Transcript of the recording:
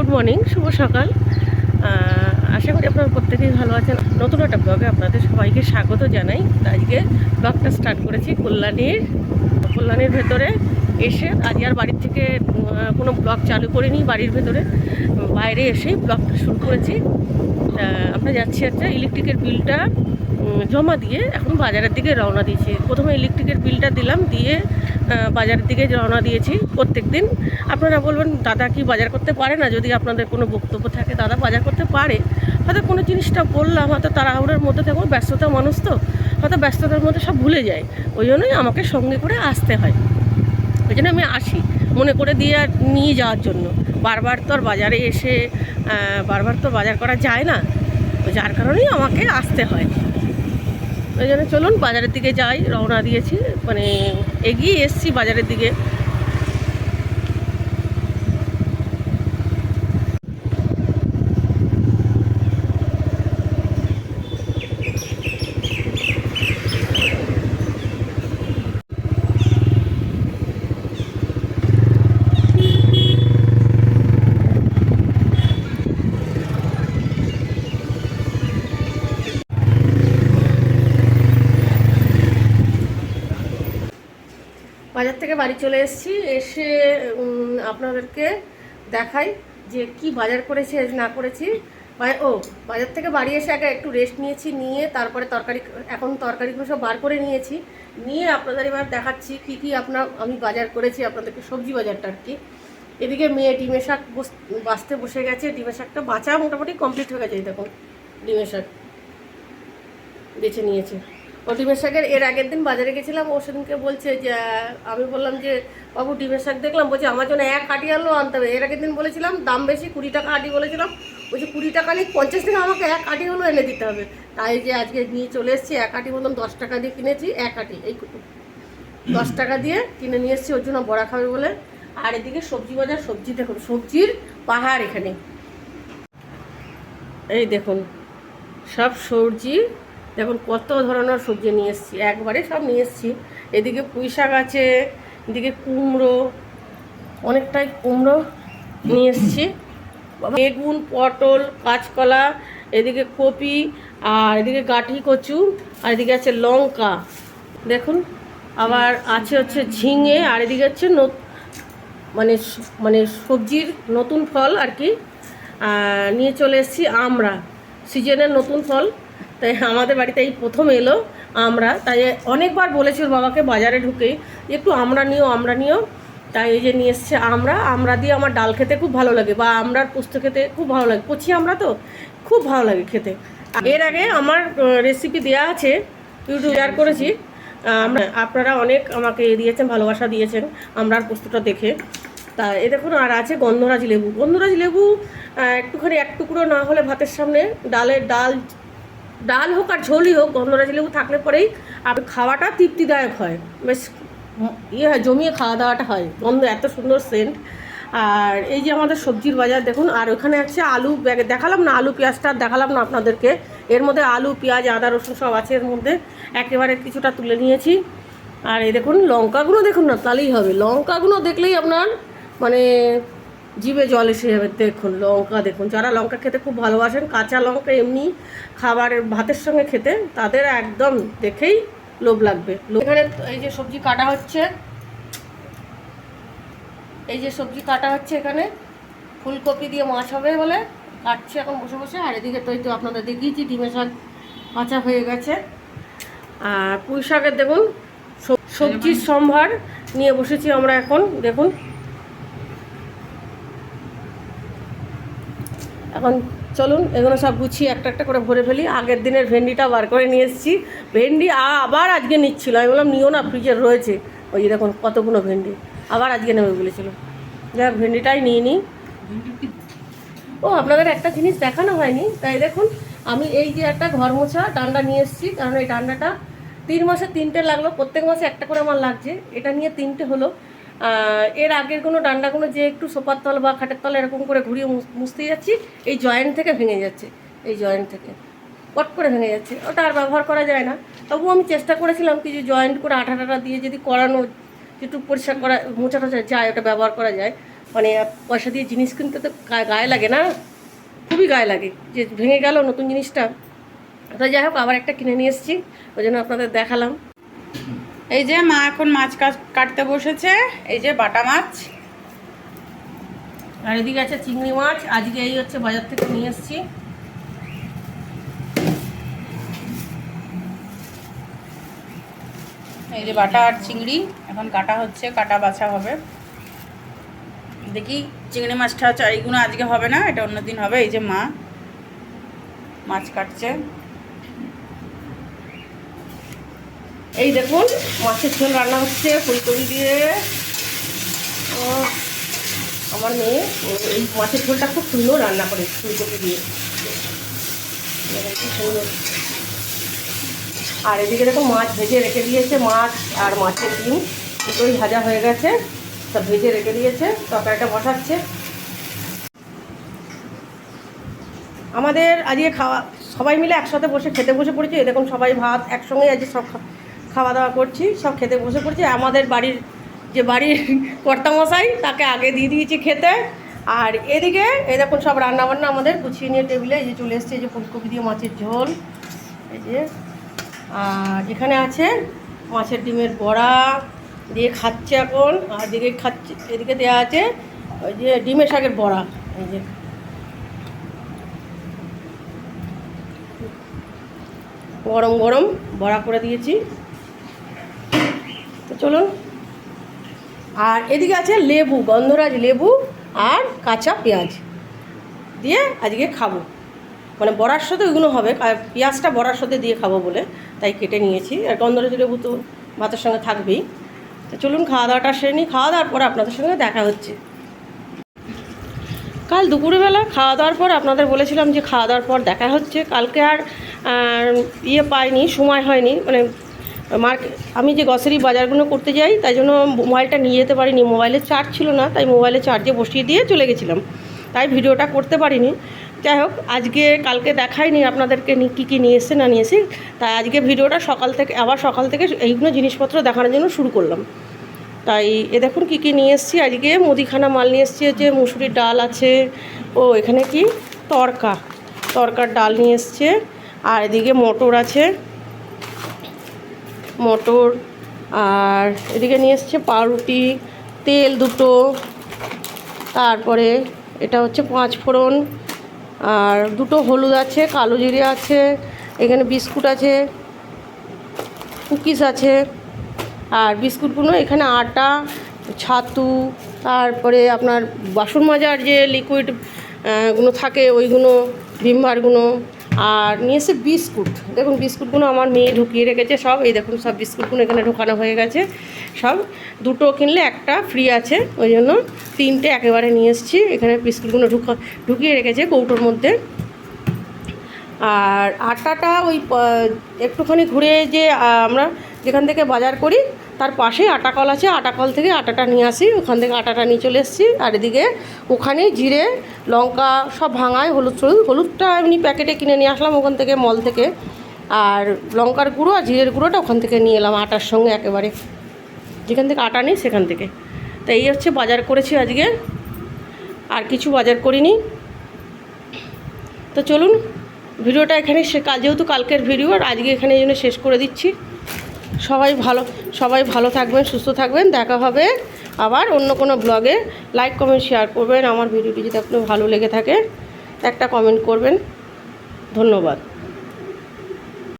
Good morning, শুভ সকাল। আশা করি আপনারা প্রত্যেকেই ভালো আছেন। নতুন একটা ব্লগে আপনাদের সবাইকে স্বাগত জানাই। আজকে ব্লগটা স্টার্ট করেছি কল্যাণীর। কল্যাণীর ভেতরে এসে আজ আর বাড়ির থেকে কোনো ব্লগ চালু করিনি বাড়ির ভেতরে। বাইরে এসেই ব্লগটা শুরু করেছি। আমরা যাচ্ছি একটা ইলেকট্রিকের বিলটা জমা দিয়ে এখন বাজারের দিকে রওনা দিয়েছি। প্রথমে ইলেকট্রিকের বিলটা দিলাম, দিয়ে বাজারের দিকে রওনা দিয়েছি প্রত্যেক দিন আপনারা বলবেন, দাদা কি বাজার করতে পারে না? যদি আপনাদের কোনো বক্তব্য থাকে, দাদা বাজার করতে পারে। হয়তো কোনো জিনিসটা বললাম, হয়তো তাড়াহুড়োর মধ্যে থাকব ব্যস্ততা মানুষ তো, হয়তো ব্যস্ততার মধ্যে সব ভুলে যায়। ওই জন্যই আমাকে সঙ্গে করে আসতে হয়। ওই জন্য আমি আসি, মনে করে দিয়ে আর নিয়ে যাওয়ার জন্য। বারবার তো আর বাজারে এসে বারবার তো বাজার করা যায় না। যার কারণেই আমাকে আসতে হয়। ওই জন্য চলুন বাজারের দিকে যাই রওনা দিয়েছি। মানে এগিয়ে এসছি বাজারের দিকে। বাজার থেকে বাড়ি চলে এসেছি, এসে আপনাদেরকে দেখাই যে কি বাজার করেছি না করেছি। ও, বাজার থেকে বাড়ি এসে আগে একটু রেস্ট নিয়েছি, নিয়ে তারপরে তরকারি, এখন তরকারিগুলো সব বার করে নিয়েছি। নিয়ে আপনাদের এবার দেখাচ্ছি কি কি আপনার, আমি বাজার করেছি, আপনাদেরকে সবজি বাজারটা আর কি। এদিকে মেয়ে ডিমের শাক বাছতে বসে গেছে ডিমের শাকটা বাঁচা মোটামুটি কমপ্লিট হয়ে গেছে দেখুন ডিমের শাক বেছে নিয়েছে। ডিমের শাকের এর আগের দিন বাজারে গেছিলাম, ও সেদিনকে বলছে যে, আমি বললাম যে, বাবু ডিমের শাক দেখলাম। বলছে, আমার জন্য এক আটি আলু আনতে হবে। এর আগের দিন বলেছিলাম, দাম বেশি, কুড়ি টাকা আটি বলেছিলাম। বলছে, কুড়ি টাকা নিয়ে পঞ্চাশ টাকা আমাকে এক আটি হলো এনে দিতে হবে। তাই যে আজকে নিয়ে চলে এসেছি, এক আটি মতন দশ টাকা দিয়ে কিনেছি, এক আটি এই দশ টাকা দিয়ে কিনে নিয়ে এসেছি, ওর জন্য বড়া খাবে বলে। আর এদিকে সবজি বাজার, সবজি দেখুন, সবজির পাহাড় এখানে। এই দেখুন, সব সবজি দেখুন, কত ধরনের সবজি নিয়ে এসেছি। একবারে সব নিয়ে এসেছি। এদিকে পুঁই শাক আছে, এদিকে কুমড়ো, অনেকটাই কুমড়ো নিয়ে এসেছি। বেগুন, পটল, কাঁচকলা, এদিকে কপি, আর এদিকে গাঠি কচু, আর এদিকে আছে লঙ্কা। দেখুন, আবার আছে হচ্ছে ঝিঙে, আর এদিকে হচ্ছে মানে মানে সবজির নতুন ফল আর কি। নিয়ে চলে এসেছি আমরা। সিজনের নতুন ফল। তাই আমাদের বাড়িতে এই প্রথম এলো আমরা। তাই অনেকবার বলেছি ওর বাবাকে বাজারে ঢুকে একটু আমরা নিও আমরা নিও। তাই এই যে নিয়ে এসছে আমরা। আমরা দিয়ে আমার ডাল খেতে খুব ভালো লাগে বা আমরার পোস্ত খেতে খুব ভালো লাগে। কচি আমরা তো? খুব ভালো লাগে খেতে। এর আগে আমার রেসিপি দেওয়া আছে ইউটিউব শেয়ার করেছি। আমরা, আপনারা অনেক আমাকে দিয়েছেন, ভালোবাসা দিয়েছেন আমরার পোস্তটা দেখে। তা এ দেখুন, আর আছে গন্ধরাজ লেবু। গন্ধরাজ লেবু একটুখানি এক টুকরো না হলে ভাতের সামনে ডালের ডাল ডাল হোক আর ঝোলই হোক, গন্ধরাজ লেবু থাকলে পরেই আর খাওয়াটা তৃপ্তিদায়ক হয়। বেশ ইয়ে হয়, জমিয়ে খাওয়া দাওয়াটা হয়। গন্ধ এত সুন্দর সেন্ট আর এই যে আমাদের সবজির বাজার, দেখুন, আর ওখানে আছে আলু ব্যাগে দেখালাম না আলু, পেঁয়াজটা দেখালাম না আপনাদেরকে। এর মধ্যে আলু, পেঁয়াজ, আদা, রসুন সব আছে এর মধ্যে। একেবারে কিছুটা তুলে নিয়েছি। আর এই দেখুন, লঙ্কাগুলো দেখুন না তাহলেই হবে। লঙ্কাগুলো দেখলেই আপনার মানে জিভে জল এসে যাবে, দেখুন, লঙ্কা দেখুন। যারা লঙ্কা খেতে খুব ভালোবাসেন, কাঁচা লঙ্কা এমনি খাবারের ভাতের সঙ্গে খেতে, তাদের একদম দেখেই লোভ লাগবে। এখানে এই যে সবজি কাটা হচ্ছে, এই যে সবজি কাটা হচ্ছে এখানে, ফুলকপি দিয়ে মাছ হবে বলে কাটছে এখন বসে বসে। আর এদিকে তো আপনাদের দেখিয়েছি, ডিমের শাক কাঁচা হয়ে গেছে। আর পুঁই শাকের দেখুন সবজির সম্ভার নিয়ে বসেছি আমরা এখন, দেখুন। এখন চলুন, এগুলো সব গুছিয়ে একটা একটা করে ভরে ফেলি। আগের দিনের ভেন্ডিটা বার করে নিয়ে এসেছি। ভেন্ডি আবার আজকে নিচ্ছিল। আমি বললাম, নিও না ফ্রিজের রয়েছে। ওই দেখুন, কতগুলো ভেন্ডি। আবার আজকে নেবে বলেছিল। যাক, ভেন্ডিটাই নিয়ে নিই ও, আপনাদের একটা জিনিস দেখানো হয়নি। তাই দেখুন, আমি এই যে একটা ঘর মোছা ডান্ডা নিয়ে এসেছি। কারণ এই ডান্ডাটা তিন মাসে তিনটে লাগল। প্রত্যেক মাসে একটা করে আমার লাগছে। এটা নিয়ে তিনটে হলো। এর আগের কোনো ডান্ডাগুলো যে একটু সোপার তল বা খাটের তল এরকম করে ঘুরিয়ে মুছ- মুছতে যাচ্ছি, এই জয়েন্ট থেকে ভেঙে যাচ্ছে, এই জয়েন্ট থেকে। পট করে ভেঙে যাচ্ছে, ওটা আর ব্যবহার করা যায় না। তবুও আমি চেষ্টা করেছিলাম কি যে জয়েন্ট করে আঠা টাটা দিয়ে যদি করানো একটু পরিষ্কার করা মোছা টোছা যায়, ওটা ব্যবহার করা যায়। মানে পয়সা দিয়ে জিনিস কিনতে তো গায়ে লাগে না, খুবই গায়ে লাগে। যে ভেঙে গেল নতুন জিনিসটা। তো যাই হোক, আবার একটা কিনে নিয়ে এসেছি, ওই জন্য আপনাদের দেখালাম। এই যে মা এখন মাছ কাট- কাটতে বসেছে এই যে বাটা মাছ। আর এদিকে আছে চিংড়ি মাছ আজকে এই হচ্ছে বাজার থেকে নিয়ে এসেছি। এই যে বাটা আর চিংড়ি এখন কাটা হচ্ছে কাটা বাছা হবে। দেখি চিংড়ি মাছটা এইগুলো আজকে হবে না এটা অন্যদিন হবে এই যে মা মাছ কাটছে। এই দেখুন, মাছের ঝোল রান্না হচ্ছে, ফুলকপি দিয়ে। আমার মেয়ে এই মাছের ঝোলটা খুব সুন্দর রান্না করে, ফুলকপি দিয়ে। সুন্দর। আর এদিকে দেখো মাছ ভেজে রেখে দিয়েছে, মাছ আর মাছের ডিম। দুটোই ভাজা হয়ে গেছে সব ভেজে রেখে দিয়েছে, তরকারিটা বসাচ্ছে। আমাদের আজকে খাওয়া সবাই মিলে একসাথে বসে খেতে বসে পড়েছি দেখুন সবাই ভাত একসঙ্গে, আজকে সব খাওয়া দাওয়া করছি, সব খেতে বসে পড়ছি। আমাদের বাড়ির যে বাড়ির কর্তামশাই, তাকে আগে দিয়ে দিয়েছি খেতে। আর এদিকে, এই দেখুন সব রান্নাবান্না আমাদের গুছিয়ে নিয়ে টেবিলে, এই যে চলে এসছে, এই যে ফুলকপি দিয়ে মাছের ঝোল। এই যে, আর এখানে আছে মাছের ডিমের বড়া, দিয়ে খাচ্ছে এখন, আর এদিকে খাচ্ছে, এদিকে দেওয়া আছে, ওই যে ডিমের শাকের বড়া, এই যে। গরম গরম বড়া করে দিয়েছি। চলুন। আর এদিকে আছে লেবু, গন্ধরাজ লেবু আর কাঁচা পেঁয়াজ দিয়ে আজকে খাব। মানে বড়ার সাথে ওইগুলো হবে পেঁয়াজটা বড়ার সাথে দিয়ে খাব বলে তাই কেটে নিয়েছি। আর গন্ধরাজ লেবু তো ভাতের সঙ্গে থাকবেই। তো চলুন খাওয়া দাওয়াটা সেরে নিই। খাওয়া দাওয়ার পর আপনাদের সঙ্গে দেখা হচ্ছে। কাল দুপুরবেলা খাওয়া দাওয়ার পর আপনাদের বলেছিলাম যে খাওয়া দাওয়ার পর দেখা হচ্ছে। কালকে আর ইয়ে পাইনি, সময় হয়নি। মানে মার্কেট আমি যে গ্রসারি বাজারগুলো করতে যাই, তাই জন্য মোবাইলটা নিয়ে যেতে পারিনি। মোবাইলে চার্জ ছিল না, তাই মোবাইলে চার্জে বসিয়ে দিয়ে চলে গেছিলাম। তাই ভিডিওটা করতে পারিনি। যাই হোক, আজকে কালকে দেখাইনি আপনাদেরকে কী কী নিয়ে এসছে না নিয়ে এসে তাই আজকে ভিডিওটা সকাল থেকে, আবার সকাল থেকে এইগুলো জিনিসপত্র দেখানোর জন্য শুরু করলাম। তাই এ দেখুন কী কী নিয়ে এসেছি। আজকে মুদিখানা মাল নিয়ে এসেছি, যে মুসুরির ডাল আছে, ও এখানে কি? তরকা। তরকার ডাল নিয়ে এসছে। আর এদিকে মটর আছে। মটর, আর এদিকে নিয়ে এসছে পাউরুটি, তেল দুটো, তারপরে এটা হচ্ছে পাঁচ ফোড়ন, আর দুটো হলুদ আছে, কালো জিরে আছে, এখানে বিস্কুট আছে কুকিজ আছে, আর বিস্কুটগুলো এখানে আটা, ছাতু, তারপরে আপনার বাসন মাজার যে লিকুইডগুলো থাকে, ওইগুলো ভিমবারগুলো আর নিয়ে এসে বিস্কুট। দেখুন, বিস্কুটগুলো আমার মেয়ে ঢুকিয়ে রেখেছে সব। এই দেখুন, সব বিস্কুটগুলো এখানে ঢোকানো হয়ে গেছে। সব দুটো কিনলে একটা ফ্রি আছে। ওই জন্য তিনটে একেবারে নিয়ে এসেছি। এখানে বিস্কুটগুলো ঢুকা, ঢুকিয়ে রেখেছে কৌটোর মধ্যে। আর আটাটা ওই একটুখানি ঘুরে যে আমরা যেখান থেকে বাজার করি তার পাশেই আটা কল আছে আটা কল থেকে আটাটা নিয়ে আসি, ওখান থেকে আটাটা নিয়ে চলে এসেছি। আর এদিকে ওখানে জিরে, লঙ্কা সব ভাঙায়, হলুদ হলুদ হলুদটা এমনি প্যাকেটে কিনে নিয়ে আসলাম ওখান থেকে, মল থেকে। আর লঙ্কার গুঁড়ো আর জিরের গুঁড়োটা ওখান থেকে নিয়ে এলাম আটার সঙ্গে একেবারে। যেখান থেকে আটা নেই, সেখান থেকে। তো এই হচ্ছে বাজার করেছি আজকে। আর কিছু বাজার করিনি। তো চলুন, ভিডিওটা এখানে সে, কাল যেহেতু কালকের ভিডিও, আর আজকে এখানে জন্য শেষ করে দিচ্ছি। সবাই ভালো সবাই ভালো থাকবেন, সুস্থ থাকবেন। দেখা হবে আবার অন্য কোনো ব্লগে লাইক কমেন্ট শেয়ার করবেন। আমার ভিডিওটি যদি আপনার ভালো লেগে থাকে, একটা কমেন্ট করবেন। ধন্যবাদ।